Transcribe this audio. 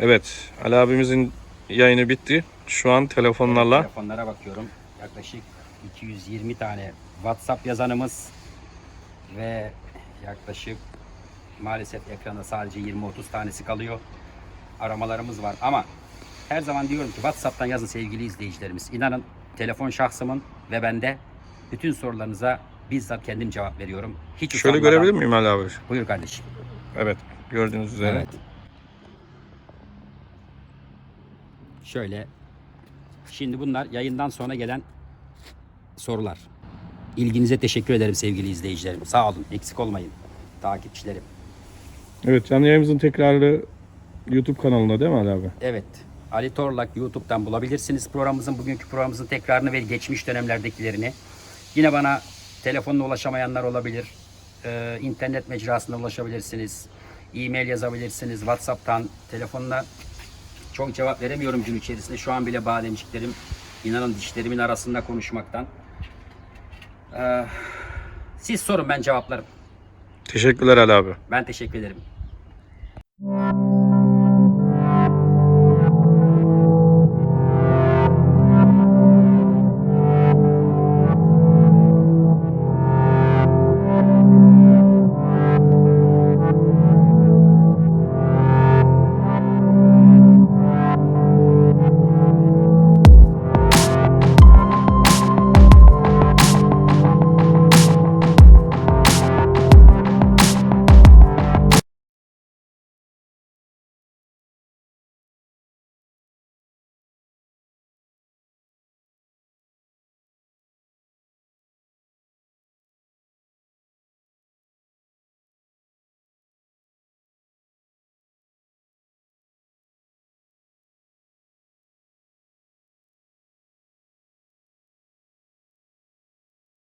Evet. Ali abimizin yayını bitti. Şu an telefonlarla Telefonlara bakıyorum. Yaklaşık 220 tane WhatsApp yazanımız ve yaklaşık maalesef ekranda sadece 20-30 tanesi kalıyor. Aramalarımız var ama her zaman diyorum ki WhatsApp'tan yazın sevgili izleyicilerimiz. İnanın telefon şahsımın ve bende bütün sorularınıza bizzat kendim cevap veriyorum. Hiç şöyle utanmadan- görebilir miyim Ali abi? Buyur kardeşim. Evet. Gördüğünüz üzere. Evet. Şöyle. Şimdi bunlar yayından sonra gelen sorular. İlginize teşekkür ederim sevgili izleyicilerim. Sağ olun. Eksik olmayın. Takipçilerim. Evet. Canlı yayımızın tekrarı YouTube kanalında değil mi Ali abi? Evet. Ali Torlak YouTube'dan bulabilirsiniz programımızın bugünkü programımızın tekrarını ve geçmiş dönemlerdekilerini. Yine bana telefonla ulaşamayanlar olabilir. Ee, internet mecrasında ulaşabilirsiniz. E-mail yazabilirsiniz. WhatsApp'tan, telefonla çok cevap veremiyorum gün içerisinde. Şu an bile bademciklerim inanın dişlerimin arasında konuşmaktan. Ee, siz sorun ben cevaplarım. Teşekkürler Ali abi. Ben teşekkür ederim.